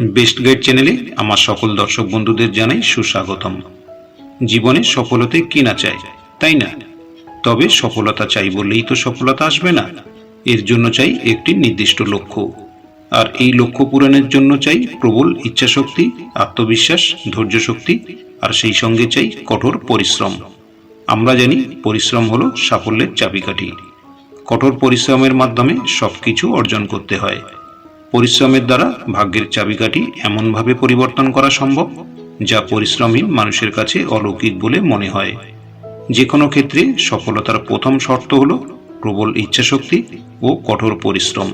Best guide চ্যানেলে আমার সকল দর্শক বন্ধুদের জানাই সুস্বাগতম। জীবনে সফলতে কি না চাই তাই না? তবে সফলতা চাই বললেই তো সফলতা আসবে না। এর জন্য চাই একটি নির্দিষ্ট লক্ষ্য। আর এই লক্ষ্য পূরণের জন্য চাই প্রবল ইচ্ছাশক্তি, আত্মবিশ্বাস ধৈর্য শক্তি আর সেই সঙ্গে চাই কঠোর পরিশ্রম। আমরা জানি পরিশ্রম হলো সাফল্যের চাবিকাঠি। কঠোর পরিশ্রমের মাধ্যমে সবকিছু অর্জন করতে হয়। পরিশ্রমের দ্বারা ভাগ্যের চাবিকাঠি এমনভাবে পরিবর্তন করা সম্ভব, যা পরিশ্রমহীন মানুষের কাছে অলৌকিক বলে মনে হয়। যে কোনো ক্ষেত্রে সফলতার প্রথম শর্ত হল প্রবল ইচ্ছাশক্তি ও কঠোর পরিশ্রম।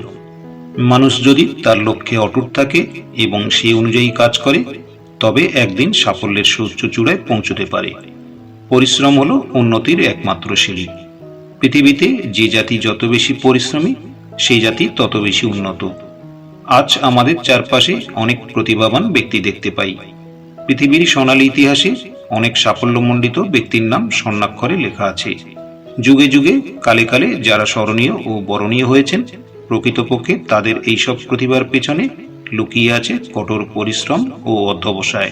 মানুষ যদি তার লক্ষ্যে অটুট থাকে এবং সেই অনুযায়ী কাজ করে, তবে একদিন সাফল্যের সুউচ্চ চূড়ায় পৌঁছতে পারে। পরিশ্রম হল উন্নতির একমাত্র সিঁড়ি। পৃথিবীতে যে জাতি যত বেশি পরিশ্রমী, সেই জাতি তত বেশি উন্নত। আজ আমাদের চারপাশে অনেক প্রতিভাবান ব্যক্তি দেখতে পাই। পৃথিবীর সোনালী ইতিহাসে অনেক সাফল্যমণ্ডিত ব্যক্তির নাম স্বর্ণাক্ষরে লেখা আছে। যুগে যুগে, কালে কালে যারা স্মরণীয় ও বরণীয় হয়েছেন, প্রকৃতপক্ষে তাদের এইসব প্রতিভার পেছনে লুকিয়ে আছে কঠোর পরিশ্রম ও অধ্যবসায়।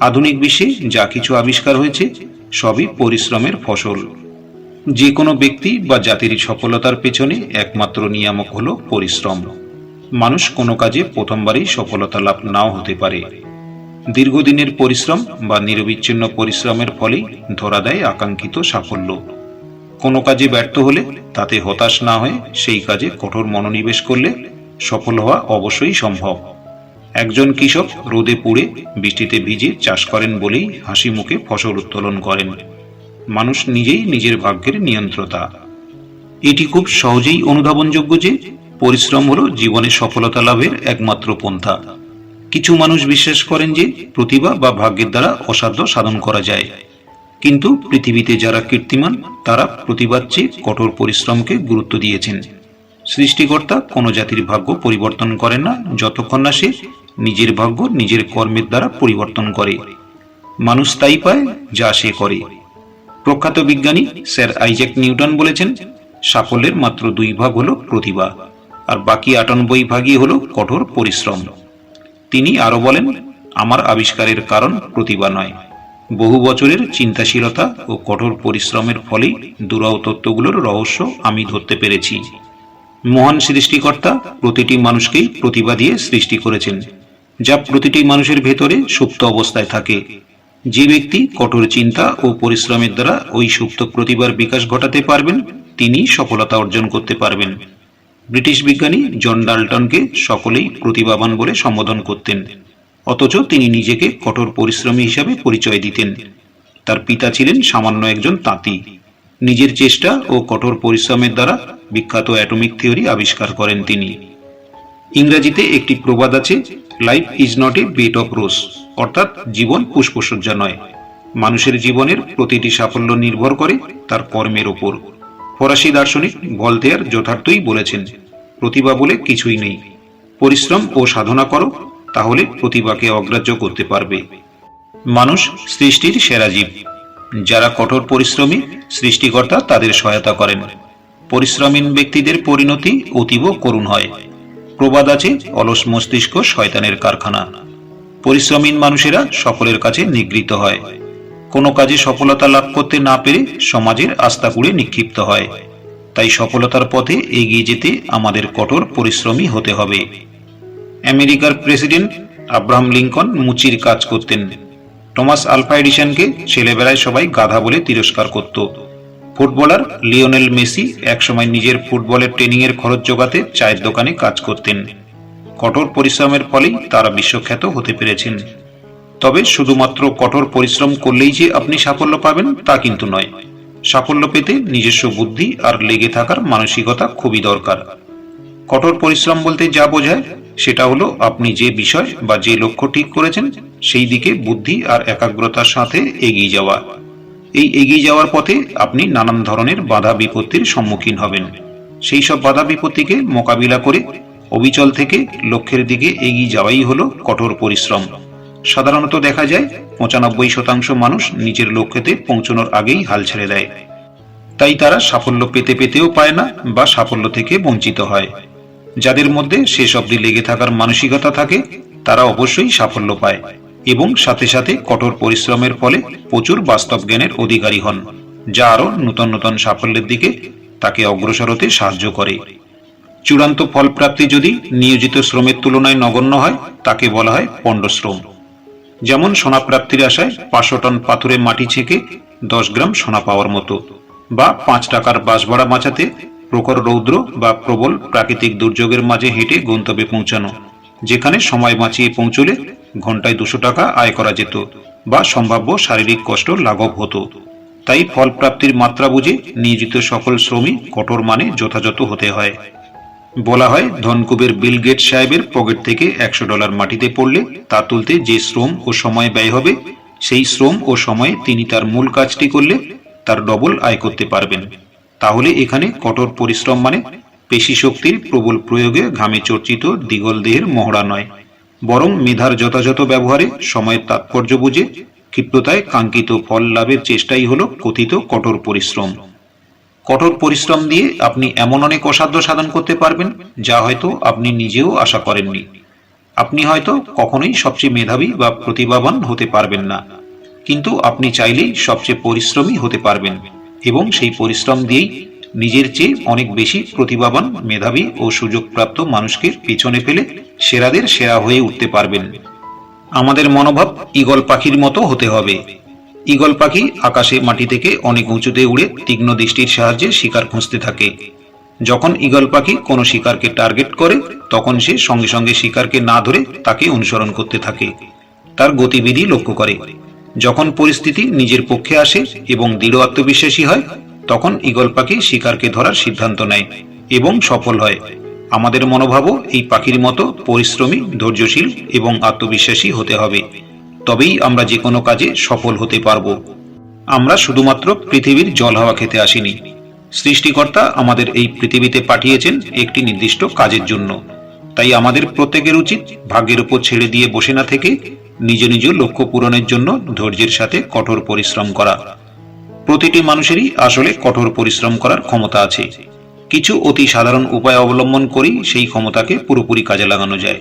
আধুনিক বিশ্বে যা কিছু আবিষ্কার হয়েছে, সবই পরিশ্রমের ফসল। যে কোনো ব্যক্তি বা জাতির সফলতার পেছনে একমাত্র নিয়ামক হলো পরিশ্রম। মানুষ কোনো কাজে প্রথমবারই সফলতা লাভ নাও হতে পারে। দীর্ঘদিনের পরিশ্রম বা নিরবিচ্ছিন্ন পরিশ্রমের ফলেই ধরা দেয় আকাঙ্ক্ষিত সাফল্য। কোনো কাজে ব্যর্থ হলে তাতে হতাশ না হয়ে সেই কাজে কঠোর মনোনিবেশ করলে সফল হওয়া অবশ্যই সম্ভব। একজন কৃষক রোদে পুড়ে বৃষ্টিতে ভিজে চাষ করেন বলেই হাসি মুখে ফসল উত্তোলন করেন। মানুষ নিজেই নিজের ভাগ্যের নিয়ন্ত্রতা। এটি খুব সহজেই অনুধাবনযোগ্য যে পরিশ্রম হলো জীবনে সফলতা লাভের একমাত্র পন্থা। কিছু মানুষ বিশ্বাস করেন যে প্রতিভা বা ভাগ্যের দ্বারা অসাধ্য সাধন করা যায়। কিন্তু পৃথিবীতে যারা কীর্তিমান, তারা প্রতিবাদ চেয়ে কঠোর পরিশ্রমকে গুরুত্ব দিয়েছেন। সৃষ্টিকর্তা কোনো জাতির ভাগ্য পরিবর্তন করেন না, যতক্ষণ না সে নিজের ভাগ্য নিজের কর্মের দ্বারা পরিবর্তন করে। মানুষ তাই পায় যা সে করে। প্রখ্যাত বিজ্ঞানী স্যার আইজ্যাক নিউটন বলেছেন, সাফল্যের মাত্র দুই ভাগ হল প্রতিভা। আর বাকি আটানব্বই ভাগই হলো কঠোর পরিশ্রম। তিনি আরও বলেন, আমার আবিষ্কারের কারণ প্রতিভা নয়। বহু বছরের চিন্তাশীলতা ও কঠোর পরিশ্রমের ফলেই দুরাও তত্ত্বগুলোর রহস্য আমি ধরতে পেরেছি। মহান সৃষ্টিকর্তা প্রতিটি মানুষকেই প্রতিভা দিয়ে সৃষ্টি করেছেন, যা প্রতিটি মানুষের ভেতরে সুপ্ত অবস্থায় থাকে। যে ব্যক্তি কঠোর চিন্তা ও পরিশ্রমের দ্বারা ওই সুপ্ত প্রতিভার বিকাশ ঘটাতে পারবেন তিনি সফলতা অর্জন করতে পারবেন। ব্রিটিশ বিজ্ঞানী জন ডাল্টনকে সকলেই প্রতিভাবান বলে সম্বোধন করতেন। অথচ তিনি নিজেকে কঠোর পরিশ্রমী হিসাবে পরিচয় দিতেন। তার পিতা ছিলেন সামান্য একজন তাঁতি। নিজের চেষ্টা ও কঠোর পরিশ্রমের দ্বারা বিখ্যাত অ্যাটমিক থিওরি আবিষ্কার করেন তিনি। ইংরেজিতে একটি প্রবাদ আছে, life is not a bed of rose অর্থাৎ জীবন পুষ্পসজ্জা নয়। মানুষের জীবনের প্রতিটি সাফল্য নির্ভর করে তার কর্মের ওপর। ফরাসি দার্শনিক ভলতেয়ার যথার্থই বলেছেন, প্রতিভা বলে কিছুই নেই। পরিশ্রম ও সাধনা করো, তাহলে প্রতিভাকে অগ্রাহ্য করতে পারবে। মানুষ সৃষ্টির সেরা জীব। যারা কঠোর পরিশ্রমী, সৃষ্টিকর্তা তাদের সহায়তা করেন। পরিশ্রমীন ব্যক্তিদের পরিণতি অতীব করুণ হয়। প্রবাদ আছে অলস মস্তিষ্ক শয়তানের কারখানা। পরিশ্রমীন মানুষেরা সকলের কাছে নিগৃহীত হয়। কোনো কাজে সফলতা লাভ করতে না পেরে সমাজের আস্থা কুড়ে নিক্ষিপ্ত হয়। তাই সফলতার পথে এগিয়ে যেতে আমাদের কঠোর পরিশ্রমী হতে হবে। আমেরিকার প্রেসিডেন্ট আব্রাহাম লিঙ্কন মুচির কাজ করতেন। টমাস আলফা এডিসনকে ছেলেবেলায় সবাই গাধা বলে তিরস্কার করত। ফুটবলার লিওনেল মেসি একসময় নিজের ফুটবলের ট্রেনিংয়ের খরচ জোগাতে চায়ের দোকানে কাজ করতেন। কঠোর পরিশ্রমের ফলেই তারা বিশ্বখ্যাত হতে পেরেছেন। তবে শুধুমাত্র কঠোর পরিশ্রম করলেই যে আপনি সাফল্য পাবেন তা কিন্তু নয়। সাফল্য পেতে নিজস্ব বুদ্ধি আর লেগে থাকার মানসিকতা খুবই দরকার। কঠোর পরিশ্রম বলতে যা বোঝায়, সেটা হলো আপনি যে বিষয় বা যে লক্ষ্য ঠিক করেছেন, সেই দিকে বুদ্ধি আর একাগ্রতার সাথে এগিয়ে যাওয়া। এই এগিয়ে যাওয়ার পথে আপনি নানান ধরনের বাধা বিপত্তির সম্মুখীন হবেন। সেই সব বাধা বিপত্তিকে মোকাবিলা করে অবিচল থেকে লক্ষ্যের দিকে এগিয়ে যাওয়াই হলো কঠোর পরিশ্রম। সাধারণত দেখা যায় পঁচানব্বই শতাংশ মানুষ নিজের লক্ষ্যেতে পৌঁছানোর আগেই হাল ছেড়ে দেয়। তাই তারা সাফল্য পেতে পেতেও পায় না বা সাফল্য থেকে বঞ্চিত হয়। যাদের মধ্যে শেষ অবধি লেগে থাকার মানসিকতা থাকে, তারা অবশ্যই সাফল্য পায় এবং সাথে সাথে কঠোর পরিশ্রমের ফলে প্রচুর বাস্তব জ্ঞানের অধিকারী হন, যা আরও নূতন নূতন সাফল্যের দিকে তাকে অগ্রসর হতে সাহায্য করে। চূড়ান্ত ফলপ্রাপ্তি যদি নিয়োজিত শ্রমের তুলনায় নগণ্য হয়, তাকে বলা হয় পণ্ডশ্রম। যেমন সোনা প্রাপ্তির আশায় পাঁচশো টন পাথরে মাটি ছেঁকে দশ গ্রাম সোনা পাওয়ার মতো, বা পাঁচ টাকার বাস ভাড়া বাঁচাতে প্রখর রৌদ্র বা প্রবল প্রাকৃতিক দুর্যোগের মাঝে হেঁটে গন্তব্যে পৌঁছানো, যেখানে সময় বাঁচিয়ে পৌঁছলে ঘন্টায় দুশো টাকা আয় করা যেত বা সম্ভাব্য শারীরিক কষ্ট লাঘব হতো। তাই ফল প্রাপ্তির মাত্রা বুঝে নিয়োজিত সকল শ্রমিক কঠোর মানে যথাযথ হতে হয়। বলা হয়, ধনকুবের বিল গেট সাহেবের পকেট থেকে একশো ডলার মাটিতে পড়লে তা তুলতে যে শ্রম ও সময় ব্যয় হবে, সেই শ্রম ও সময়ে তিনি তার মূল কাজটি করলে তার ডবল আয় করতে পারবেন। তাহলে এখানে কঠোর পরিশ্রম মানে পেশি শক্তির প্রবল প্রয়োগে ঘামে চর্চিত দিগল দেহের মহড়া নয়, বরং মেধার যথাযথ ব্যবহারে সময়ের তাৎপর্য বুঝে ক্ষিপ্রতায় কাঙ্ক্ষিত ফল লাভের চেষ্টাই হল কথিত কঠোর পরিশ্রম। কঠোর পরিশ্রম দিয়ে আপনি এমন অনেক অসাধ্য সাধন করতে পারবেন, যা হয়তো আপনি নিজেও আশা করেননি। আপনি হয়তো কখনোই সবচেয়ে মেধাবী বা প্রতিভাবান হতে পারবেন না। কিন্তু আপনি চাইলেই সবচেয়ে পরিশ্রমী হতে পারবেন এবং সেই পরিশ্রম দিয়েই নিজের চেয়ে অনেক বেশি প্রতিভাবান, মেধাবী ও সুযোগপ্রাপ্ত মানুষকে পিছনে ফেলে সেরাদের সেরা হয়ে উঠতে পারবেন। আমাদের মনোভাব ঈগল পাখির মতো হতে হবে। ঈগল পাখি আকাশে মাটি থেকে অনেক উঁচুতে উড়ে তীক্ষ্ণ দৃষ্টির সাহায্যে শিকার খুঁজতে থাকে। যখন ঈগল পাখি কোনো শিকারকে টার্গেট করে, তখন সে সঙ্গে সঙ্গে শিকারকে না ধরে তাকে অনুসরণ করতে থাকে। তার গতিবিধি লক্ষ্য করে। যখন পরিস্থিতি নিজের পক্ষে আসে এবং দৃঢ় আত্মবিশ্বাসী হয়, তখন ঈগল পাখি শিকারকে ধরার সিদ্ধান্ত নেয় এবং সফল হয়। আমাদের মনোভাবও এই পাখির মতো পরিশ্রমী, ধৈর্যশীল এবং আত্মবিশ্বাসী হতে হবে। তবেই আমরা যে কোনো কাজে সফল হতে পারব। আমরা শুধুমাত্র পৃথিবীর জল হাওয়া খেতে আসিনি। সৃষ্টিকর্তা আমাদের এই পৃথিবীতে পাঠিয়েছেন একটি নির্দিষ্ট কাজের জন্য। তাই আমাদের প্রত্যেকের উচিত ভাগ্যের উপর ছেড়ে দিয়ে বসে না থেকে নিজ নিজ লক্ষ্য পূরণের জন্য ধৈর্যের সাথে কঠোর পরিশ্রম করা। প্রতিটি মানুষেরই আসলে কঠোর পরিশ্রম করার ক্ষমতা আছে। কিছু অতি সাধারণ উপায় অবলম্বন করেই সেই ক্ষমতাকে পুরোপুরি কাজে লাগানো যায়।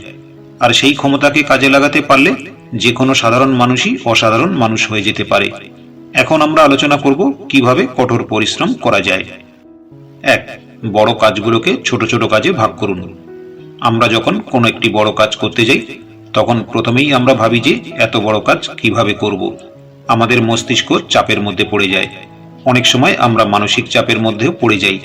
আর সেই ক্ষমতাকে কাজে লাগাতে পারলে যে কোনো সাধারণ মানুষই অসাধারণ মানুষ হয়ে যেতে পারে। এখন আমরা আলোচনা করব কীভাবে কঠোর পরিশ্রম করা যায়। এক, বড় কাজগুলোকে ছোট ছোট কাজে ভাগ করুন। আমরা যখন কোনো একটি বড় কাজ করতে যাই, তখন প্রথমেই আমরা ভাবি যে এত বড় কাজ কীভাবে করব। আমাদের মস্তিষ্ক চাপের মধ্যে পড়ে যায়। অনেক সময় আমরা মানসিক চাপের মধ্যেও পড়ে যাই।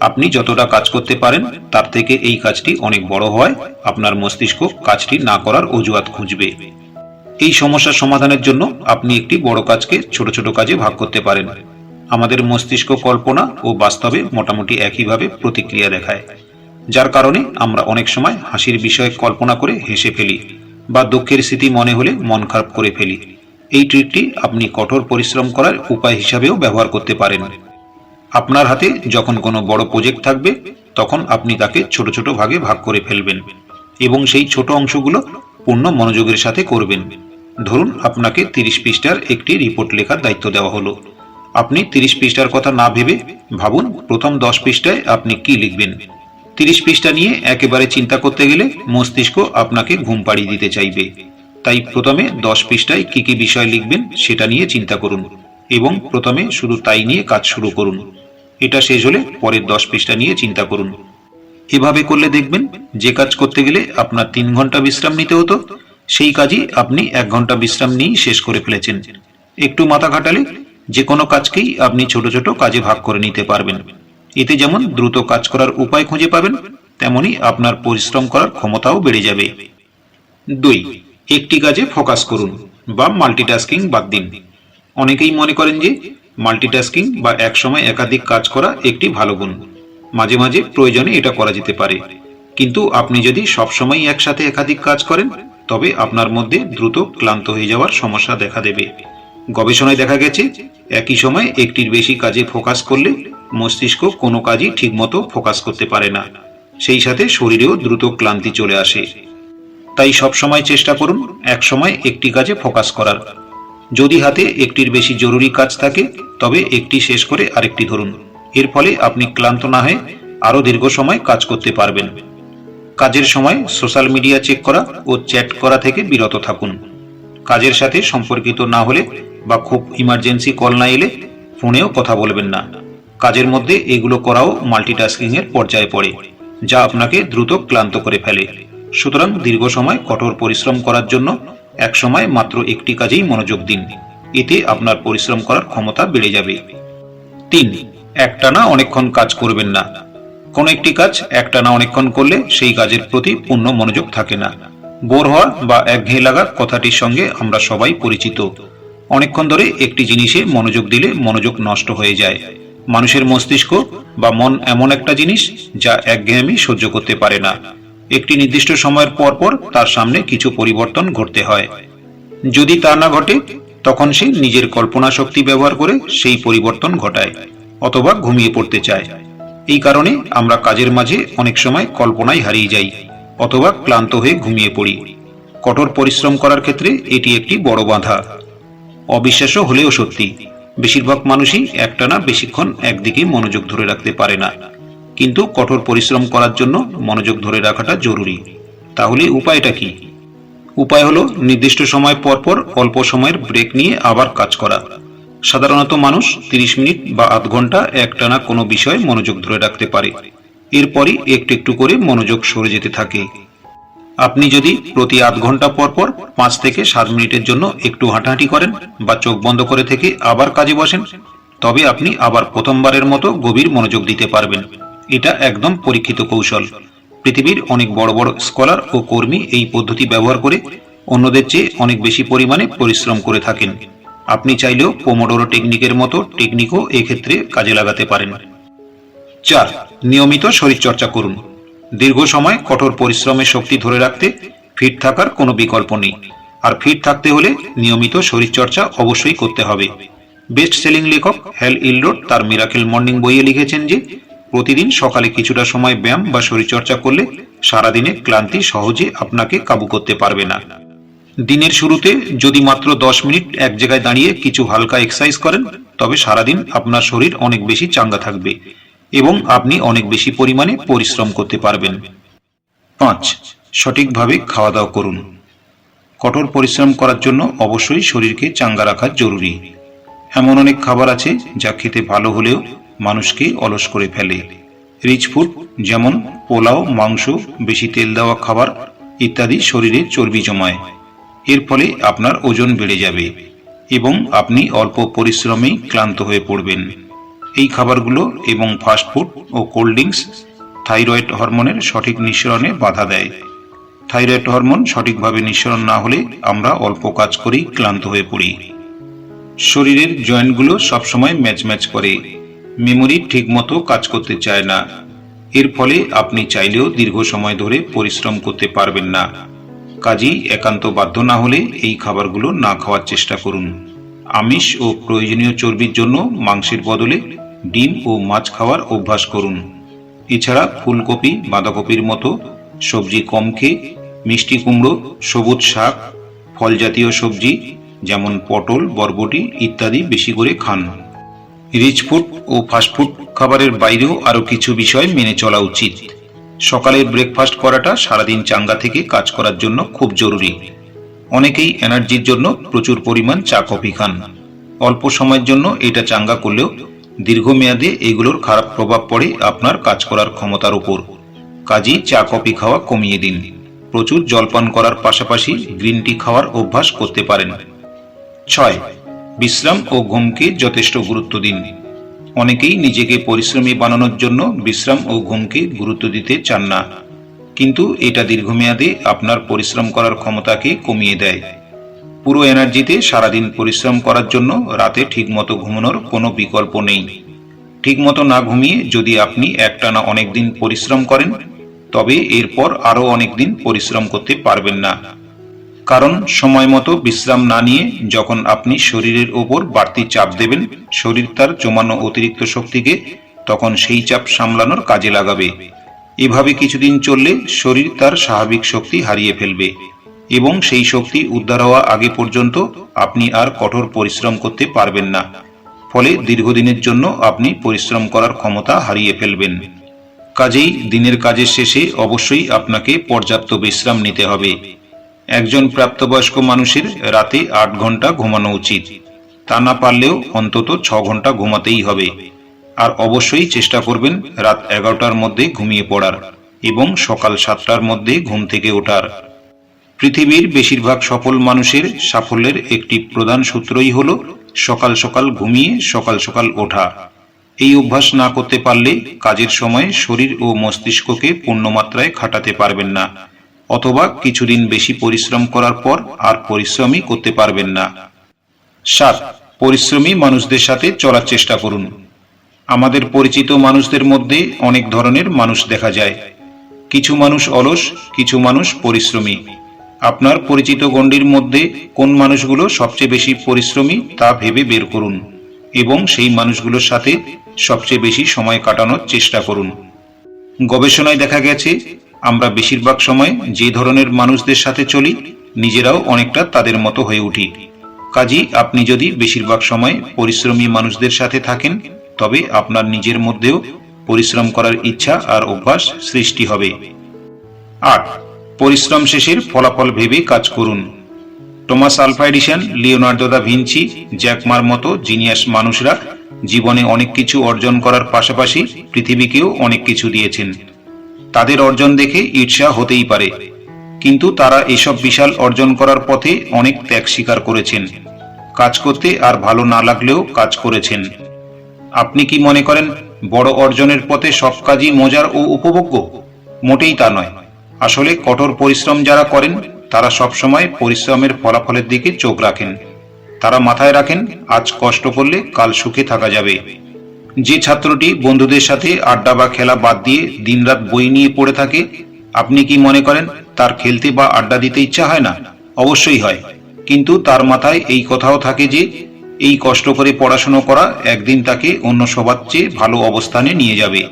আপনি যতটা কাজ করতে পারেন, তার থেকে এই কাজটি অনেক বড় হয়। আপনার মস্তিষ্ক কাজটি না করার অজুহাত খুঁজবে। এই সমস্যার সমাধানের জন্য আপনি একটি বড় কাজকে ছোট ছোট কাজে ভাগ করতে পারেন। আমাদের মস্তিষ্ক কল্পনা ও বাস্তবে মোটামুটি একইভাবে প্রতিক্রিয়া দেখায়, যার কারণে আমরা অনেক সময় হাসির বিষয়ে কল্পনা করে হেসে ফেলি বা দুঃখের স্মৃতি মনে হলে মন খারাপ করে ফেলি। এই ট্রিকটি আপনি কঠোর পরিশ্রম করার উপায় হিসাবেও ব্যবহার করতে পারেন। আপনার হাতে যখন কোনো বড় প্রজেক্ট থাকবে, তখন আপনি তাকে ছোট ছোট ভাগে ভাগ করে ফেলবেন এবং সেই ছোট অংশগুলো পূর্ণ মনোযোগের সাথে করবেন। ধরুন, আপনাকে তিরিশ পৃষ্ঠার একটি রিপোর্ট লেখার দায়িত্ব দেওয়া হলো। আপনি তিরিশ পৃষ্ঠার কথা না ভেবে ভাবুন, প্রথম দশ পৃষ্ঠায় আপনি কি লিখবেন। তিরিশ পৃষ্ঠা নিয়ে একেবারে চিন্তা করতে গেলে মস্তিষ্ক আপনাকে ঘুম পাড়িয়ে দিতে চাইবে। তাই প্রথমে দশ পৃষ্ঠায় কি কি বিষয় লিখবেন সেটা নিয়ে চিন্তা করুন এবং প্রথমে শুধু তাই নিয়ে কাজ শুরু করুন। এটা শেষ হলে পরের দশ পৃষ্ঠা নিয়ে চিন্তা করুন। এভাবে করলে দেখবেন, যে কাজ করতে গেলে আপনার তিন ঘণ্টা বিশ্রাম নিতে হতো, সেই কাজই আপনি এক ঘণ্টা বিশ্রাম নিয়েই শেষ করে ফেলেছেন। একটু মাথা খাটালে যে কোনো কাজকেই আপনি ছোট ছোট কাজে ভাগ করে নিতে পারবেন। এতে যেমন দ্রুত কাজ করার উপায় খুঁজে পাবেন, তেমনি আপনার পরিশ্রম করার ক্ষমতাও বেড়ে যাবে। দুই, একটি কাজে ফোকাস করুন বা মাল্টিটাস্কিং বাদ দিন। অনেকেই মনে করেন যে মাল্টিটাস্কিং বা একসময় একাধিক কাজ করা একটি ভালো গুণ। মাঝে মাঝে প্রয়োজনে এটা করা যেতে পারে। কিন্তু আপনি যদি সবসময় একসাথে একাধিক কাজ করেন, তবে আপনার মধ্যে দ্রুত ক্লান্ত হয়ে যাওয়ার সমস্যা দেখা দেবে। গবেষণায় দেখা গেছে, একই সময় একটির বেশি কাজে ফোকাস করলে মস্তিষ্ক কোনো কাজই ঠিকমতো ফোকাস করতে পারে না। সেই সাথে শরীরেও দ্রুত ক্লান্তি চলে আসে। তাই সবসময় চেষ্টা করুন এক সময় একটি কাজে ফোকাস করার। যদি হাতে একটির বেশি জরুরি কাজ থাকে, তবে একটি শেষ করে আরেকটি ধরুন। এর ফলে আপনি ক্লান্ত না হয়ে আরও দীর্ঘ সময় কাজ করতে পারবেন। কাজের সময় সোশ্যাল মিডিয়া চেক করা ও চ্যাট করা থেকে বিরত থাকুন। কাজের সাথে সম্পর্কিত না হলে বা খুব ইমার্জেন্সি কল না এলে ফোনেও কথা বলবেন না। কাজের মধ্যে এগুলো করাও মাল্টিটাস্কিং এর পর্যায়ে পড়ে, যা আপনাকে দ্রুত ক্লান্ত করে ফেলে। সুতরাং দীর্ঘ সময় কঠোর পরিশ্রম করার জন্য এক সময় মাত্র একটি কাজেই মনোযোগ দিন। এতে আপনার পরিশ্রম করার ক্ষমতা বেড়ে যাবে। তিন একটানা অনেকক্ষণ কাজ করবেন না। কোনো একটি কাজ একটানা অনেকক্ষণ করলে সেই কাজের প্রতি পূর্ণ মনোযোগ থাকে না। বোর হওয়া বা একঘেয়ে লাগা কথাটির সঙ্গে আমরা সবাই পরিচিত। অনেকক্ষণ ধরে একটি জিনিসে মনোযোগ দিলে মনোযোগ নষ্ট হয়ে যায়। মানুষের মস্তিষ্ক বা মন এমন একটা জিনিস যা একঘেয়েমি সহ্য করতে পারে না। একটি নির্দিষ্ট সময়ের পর পর তার সামনে কিছু পরিবর্তন ঘটতে হয়। যদি তা না ঘটে, তখন সে নিজের কল্পনা শক্তি ব্যবহার করে সেই পরিবর্তন ঘটায়। অথবা ঘুমিয়ে পড়তে চায়। এই কারণে আমরা কাজের মাঝে অনেক সময় কল্পনায় হারিয়ে যাই, অথবা ক্লান্ত হয়ে ঘুমিয়ে পড়ি। কঠোর পরিশ্রম করার ক্ষেত্রে এটি একটি বড় বাধা। অবিশ্বাস্য হলেও সত্যি, বেশিরভাগ মানুষই একটানা বেশিক্ষণ একদিকে মনোযোগ ধরে রাখতে পারে না। কিন্তু কঠোর পরিশ্রম করার জন্য মনোযোগ ধরে রাখাটা জরুরি। তাহলে উপায়টা কি? উপায় হলো নির্দিষ্ট সময় পর পর অল্প সময়ের ব্রেক নিয়ে আবার কাজ করা। সাধারণত মানুষ তিরিশ মিনিট বা আধ ঘণ্টা একটানা কোনো বিষয়ে মনোযোগ ধরে রাখতে পারে। এরপরই একটু একটু করে মনোযোগ সরে যেতে থাকে। আপনি যদি প্রতি আধ ঘণ্টা পর পর পাঁচ থেকে সাত মিনিটের জন্য একটু হাঁটাহাঁটি করেন বা চোখ বন্ধ করে থেকে আবার কাজে বসেন, তবে আপনি আবার প্রথমবারের মতো গভীর মনোযোগ দিতে পারবেন। এটা একদম পরীক্ষিত কৌশল। পৃথিবীর অনেক বড় বড় স্কলার ও কর্মী এই পদ্ধতি ব্যবহার করে অন্যদের চেয়ে অনেক বেশি পরিমাণে পরিশ্রম করে থাকেন। আপনি চাইলেও পোমোডোরো টেকনিকের মতো টেকনিকও এক্ষেত্রে কাজে লাগাতে পারেন। চার, নিয়মিত শরীরচর্চা করুন। দীর্ঘ সময় কঠোর পরিশ্রমের শক্তি ধরে রাখতে ফিট থাকার কোনো বিকল্প নেই। আর ফিট থাকতে হলে নিয়মিত শরীরচর্চা অবশ্যই করতে হবে। বেস্ট সেলিং লেখক হেল ইলরোড তার মিরাকেল মর্নিং বইয়ে লিখেছেন যে, প্রতিদিন সকালে কিছুটা সময় ব্যায়াম বা শরীরচর্চা করলে সারাদিনে ক্লান্তি সহজে আপনাকে কাবু করতে পারবে না। দিনের শুরুতে যদি মাত্র দশ মিনিট এক জায়গায় দাঁড়িয়ে কিছু হালকা এক্সারসাইজ করেন, তবে সারাদিন আপনার শরীর অনেক বেশি চাঙ্গা থাকবে এবং আপনি অনেক বেশি পরিমাণে পরিশ্রম করতে পারবেন। পাঁচ, সঠিকভাবে খাওয়া দাওয়া করুন। কঠোর পরিশ্রম করার জন্য অবশ্যই শরীরকে চাঙ্গা রাখা জরুরি। এমন অনেক খাবার আছে যা খেতে ভালো হলেও মানুষকে অলস করে ফেলে। রিচ ফুড যেমন পোলাও, মাংস, বেশি তেল দেওয়া খাবার ইত্যাদি শরীরে চর্বি জমায়। এর ফলে আপনার ওজন বেড়ে যাবে এবং আপনি অল্প পরিশ্রমেই ক্লান্ত হয়ে পড়বেন। এই খাবারগুলো এবং ফাস্টফুড ও কোল্ড ড্রিঙ্কস থাইরয়েড হরমোনের সঠিক নিঃসরণে বাধা দেয়। থাইরয়েড হরমোন সঠিকভাবে নিঃসরণ না হলে আমরা অল্প কাজ করেই ক্লান্ত হয়ে পড়ি। শরীরের জয়েন্টগুলো সবসময় ম্যাচ ম্যাচ করে। মেমোরি ঠিকমতো কাজ করতে চায় না। এর ফলে আপনি চাইলেও দীর্ঘ সময় ধরে পরিশ্রম করতে পারবেন না। কাজেই একান্ত বাধ্য না হলে এই খাবারগুলো না খাওয়ার চেষ্টা করুন। আমিষ ও প্রয়োজনীয় চর্বির জন্য মাংসের বদলে ডিম ও মাছ খাওয়ার অভ্যাস করুন। এছাড়া ফুলকপি, বাঁধাকপির মতো সবজি কম খেয়ে মিষ্টি কুমড়ো, সবুজ শাক ফল জাতীয় সবজি যেমন পটল, বরবটি ইত্যাদি বেশি করে খান। রিচ ফুড ও ফাস্টফুড খাবারের বাইরেও আরও কিছু বিষয় মেনে চলা উচিত। সকালের ব্রেকফাস্ট করাটা সারাদিন চাঙ্গা থেকে কাজ করার জন্য খুব জরুরি। অনেকেই এনার্জির জন্য প্রচুর পরিমাণ চা, কফি খান। অল্প সময়ের জন্য এটা চাঙ্গা করলেও দীর্ঘমেয়াদে এগুলোর খারাপ প্রভাব পড়ে আপনার কাজ করার ক্ষমতার উপর। কাজেই চা, কফি খাওয়া কমিয়ে দিন। প্রচুর জলপান করার পাশাপাশি গ্রিন টি খাওয়ার অভ্যাস করতে পারেন। ছয়, বিশ্রাম ও ঘুমকে যথেষ্ট গুরুত্ব দিন। অনেকেই নিজেকে পরিশ্রমী বানানোর জন্য বিশ্রাম ও ঘুমকে গুরুত্ব দিতে চান না। কিন্তু এটা দীর্ঘমেয়াদে আপনার পরিশ্রম করার ক্ষমতাকে কমিয়ে দেয়। পুরো এনার্জিতে সারাদিন পরিশ্রম করার জন্য রাতে ঠিকমতো ঘুমানোর কোনো বিকল্প নেই। ঠিকমতো না ঘুমিয়ে যদি আপনি একটানা অনেক দিন পরিশ্রম করেন, তবে এরপর আরও অনেক দিন পরিশ্রম করতে পারবেন না। কারণ সময় মতো বিশ্রাম না নিয়ে যখন আপনি শরীরের ওপর বাড়তি চাপ দেবেন, শরীর তার জমানো অতিরিক্ত শক্তিকে তখন সেই চাপ সামলানোর কাজে লাগাবে। এভাবে কিছুদিন চললে শরীর তার স্বাভাবিক শক্তি হারিয়ে ফেলবে এবং সেই শক্তি উদ্ধার হওয়া আগে পর্যন্ত আপনি আর কঠোর পরিশ্রম করতে পারবেন না। ফলে দীর্ঘদিনের জন্য আপনি পরিশ্রম করার ক্ষমতা হারিয়ে ফেলবেন। কাজেই দিনের কাজের শেষে অবশ্যই আপনাকে পর্যাপ্ত বিশ্রাম নিতে হবে। একজন প্রাপ্তবয়স্ক মানুষের রাতে আট ঘণ্টা ঘুমানো উচিত। তা না পারলেও অন্তত ছ ঘণ্টা ঘুমাতেই হবে। আর অবশ্যই চেষ্টা করবেন রাত এগারোটার মধ্যে ঘুমিয়ে পড়ার এবং সকাল সাতটার মধ্যে ঘুম থেকে ওঠার। পৃথিবীর বেশিরভাগ সফল মানুষের সাফল্যের একটি প্রধান সূত্রই হল সকাল সকাল ঘুমিয়ে সকাল সকাল ওঠা। এই অভ্যাস না করতে পারলে কাজের সময় শরীর ও মস্তিষ্ককে পূর্ণমাত্রায় খাটাতে পারবেন না। অথবা কিছুদিন বেশি পরিশ্রম করার পর আর পরিশ্রমই করতে পারবেন না। সাত, পরিশ্রমী মানুষদের সাথে চলার চেষ্টা করুন। আমাদের পরিচিত মানুষদের মধ্যে অনেক ধরনের মানুষ দেখা যায়। কিছু মানুষ অলস, কিছু মানুষ পরিশ্রমী। আপনার পরিচিত গণ্ডির মধ্যে কোন মানুষগুলো সবচেয়ে বেশি পরিশ্রমী তা ভেবে বের করুন এবং সেই মানুষগুলোর সাথে সবচেয়ে বেশি সময় কাটানোর চেষ্টা করুন। গবেষণায় দেখা গেছে আমরা বেশিরভাগ সময় যে ধরনের মানুষদের সাথে চলি, নিজেরাও অনেকটা তাদের মতো হয়ে উঠি। কাজী, আপনি যদি বেশিরভাগ সময় পরিশ্রমী মানুষদের সাথে থাকেন, তবে আপনার নিজের মধ্যেও পরিশ্রম করার ইচ্ছা আর অভ্যাস সৃষ্টি হবে। আট, পরিশ্রম শেষের ফলাফল ভেবে কাজ করুন। Thomas Alva Edison, Leonardo da Vinci জ্যাকমার মতো জিনিয়াস মানুষরা জীবনে অনেক কিছু অর্জন করার পাশাপাশি পৃথিবীকেও অনেক কিছু দিয়েছেন। তাদের অর্জন দেখে ঈর্ষা হতেই পারে। কিন্তু তারা এসব বিশাল অর্জন করার পথে অনেক ত্যাগ স্বীকার করেছেন। কাজ করতে আর ভালো না লাগলেও কাজ করেছেন। আপনি কি মনে করেন বড় অর্জনের পথে সব কাজই মজার ও উপভোগ্য? মোটেই তা নয়। আসলে কঠোর পরিশ্রম যারা করেন, তারা সবসময় পরিশ্রমের ফলাফলের দিকে চোখ রাখেন। তারা মাথায় রাখেন, আজ কষ্ট করলে কাল সুখে থাকা যাবে। যে ছাত্রটি বন্ধুদের সাথে আড্ডা বা খেলা বাদ দিয়ে দিনরাত বই নিয়ে পড়ে থাকে, আপনি কি মনে করেন তার খেলতে বা আড্ডা দিতে ইচ্ছা হয় না? অবশ্যই হয়। কিন্তু তার মাথায় এই কথাও থাকে যে, এই কষ্ট করে পড়াশোনা করা একদিন তাকে অন্য সবার চেয়ে ভালো অবস্থানে নিয়ে যাবে।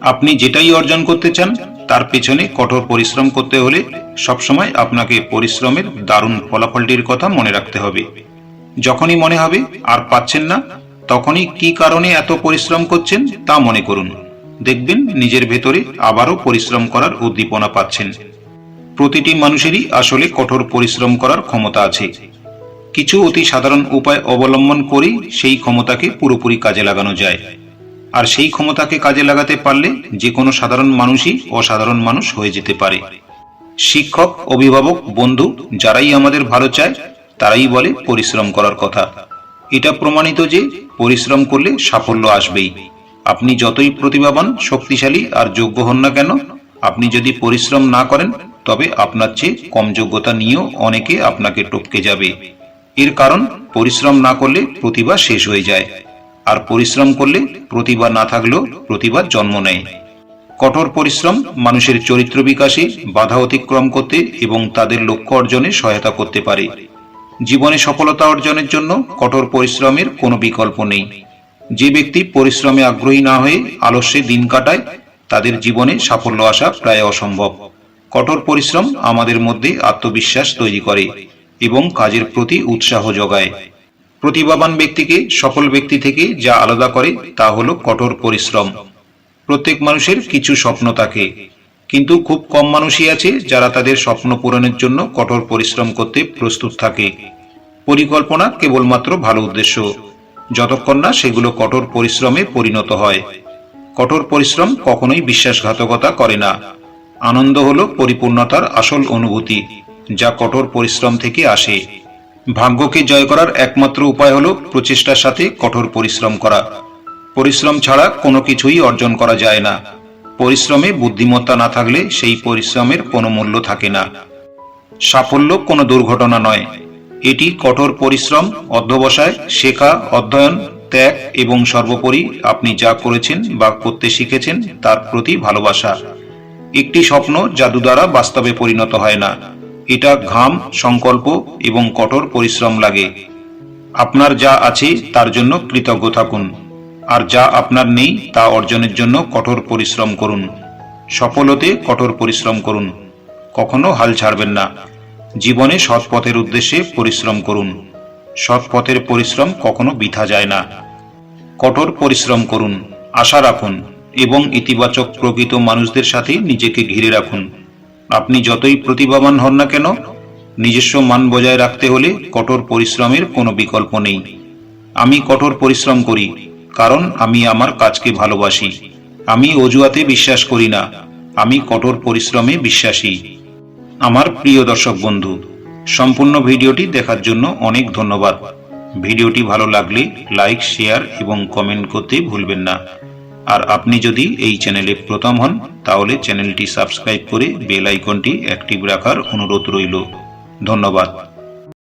আপনি যেটাই অর্জন করতে চান, তার পেছনে কঠোর পরিশ্রম করতে হলে সবসময় আপনাকে পরিশ্রমের দারুণ ফলাফলটির কথা মনে রাখতে হবে। যখনই মনে হবে, আর পাচ্ছেন না তখনই কি কারণে এত পরিশ্রম করছেন তা মনে করুন। দেখবেন নিজের ভেতরে আবারও পরিশ্রম করার উদ্দীপনা পাচ্ছেন। প্রতিটি মানুষেরই আসলে কঠোর পরিশ্রম করার ক্ষমতা আছে। কিছু অতি সাধারণ উপায় অবলম্বন করেই সেই ক্ষমতাকে পুরোপুরি কাজে লাগানো যায়। আর সেই ক্ষমতাকে কাজে লাগাতে পারলে যে কোনো সাধারণ মানুষই অসাধারণ মানুষ হয়ে যেতে পারে। শিক্ষক, অভিভাবক, বন্ধু, যারাই আমাদের ভালো চায়, তারাই বলে পরিশ্রম করার কথা। এটা প্রমাণিত যে পরিশ্রম করলে সাফল্য আসবেই। আপনি যতই প্রতিভাবান, শক্তিশালী আর যোগ্য হন না কেন, আপনি যদি পরিশ্রম না করেন, তবে আপনার চেয়ে কম যোগ্যতা নিয়েও অনেকে আপনাকে টপকে যাবে। এর কারণ, পরিশ্রম না করলে প্রতিভা শেষ হয়ে যায়। আর পরিশ্রম করলে প্রতিভা না থাকলেও প্রতিভা জন্ম নেয়। কঠোর পরিশ্রম মানুষের চরিত্র বিকাশে বাধা অতিক্রম করতে এবং তাদের লক্ষ্য অর্জনে সহায়তা করতে পারে। জীবনে সফলতা অর্জনের জন্য কঠোর পরিশ্রমের কোনো বিকল্প নেই। যে ব্যক্তি পরিশ্রমে আগ্রহী না হয়ে আলস্যে দিন কাটায়, তাদের জীবনে সাফল্য আসা প্রায় অসম্ভব। কঠোর পরিশ্রম আমাদের মধ্যে আত্মবিশ্বাস তৈরি করে এবং কাজের প্রতি উৎসাহ যোগায়। প্রতিভাবান ব্যক্তিকে সফল ব্যক্তি থেকে যা আলাদা করে তা হলো কঠোর পরিশ্রম। প্রত্যেক মানুষের কিছু স্বপ্ন থাকে। কিন্তু খুব কম মানুষই আছে যারা তাদের স্বপ্ন পূরণের জন্য কঠোর পরিশ্রম করতে প্রস্তুত থাকে। পরিকল্পনা কেবলমাত্র ভালো উদ্দেশ্য। যতক্ষণ না সেগুলো কঠোর পরিশ্রমে পরিণত হয়। কঠোর পরিশ্রম কখনোই বিশ্বাসঘাতকতা করে না। আনন্দ হল পরিপূর্ণতার আসল অনুভূতি, যা কঠোর পরিশ্রম থেকে আসে। ভাগ্যকে জয় করার একমাত্র উপায় হল প্রচেষ্টার সাথে কঠোর পরিশ্রম করা। পরিশ্রম ছাড়া কোনো কিছুই অর্জন করা যায় না। পরিশ্রমে বুদ্ধিমত্তা না থাকলে সেই পরিশ্রমের কোনো মূল্য থাকে না। সাফল্য কোনো দুর্ঘটনা নয়। এটি কঠোর পরিশ্রম, অধ্যবসায়, শেখা, অধ্যয়ন, ত্যাগ এবং সর্বোপরি আপনি যা করেছেন বা করতে শিখেছেন তার প্রতি ভালোবাসা। একটি স্বপ্ন জাদু দ্বারা বাস্তবে পরিণত হয় না। এটা ঘাম, সংকল্প এবং কঠোর পরিশ্রম লাগে। আপনার যা আছে তার জন্য কৃতজ্ঞ থাকুন। আর যা আপনার নেই তা অর্জনের জন্য কঠোর পরিশ্রম করুন। সফল হতে কঠোর পরিশ্রম করুন। কখনো হাল ছাড়বেন না। জীবনে সৎ পথের উদ্দেশ্যে পরিশ্রম করুন। সৎ পথের পরিশ্রম কখনো বৃথা যায় না। কঠোর পরিশ্রম করুন, আশা রাখুন এবং ইতিবাচক প্রকৃত মানুষদের সাথে নিজেকে ঘিরে রাখুন। আপনি যতই প্রতিভাবান হন না কেন, নিজস্ব মান বজায় রাখতে হলে কঠোর পরিশ্রমের কোনো বিকল্প নেই। আমি কঠোর পরিশ্রম করি কারণ আমি আমার কাজকে ভালোবাসি। আমি অজুহাতে বিশ্বাস করি না। আমি কঠোর পরিশ্রমে বিশ্বাসী। আমার প্রিয় দর্শক বন্ধু, সম্পূর্ণ ভিডিওটি দেখার জন্য অনেক ধন্যবাদ। ভিডিওটি ভালো লাগলে লাইক, শেয়ার এবং কমেন্ট করতে ভুলবেন না। আর আপনি যদি এই চ্যানেলে প্রথম হন, তাহলে চ্যানেলটি সাবস্ক্রাইব করে বেল আইকনটি অ্যাক্টিভ রাখার অনুরোধ রইল। ধন্যবাদ।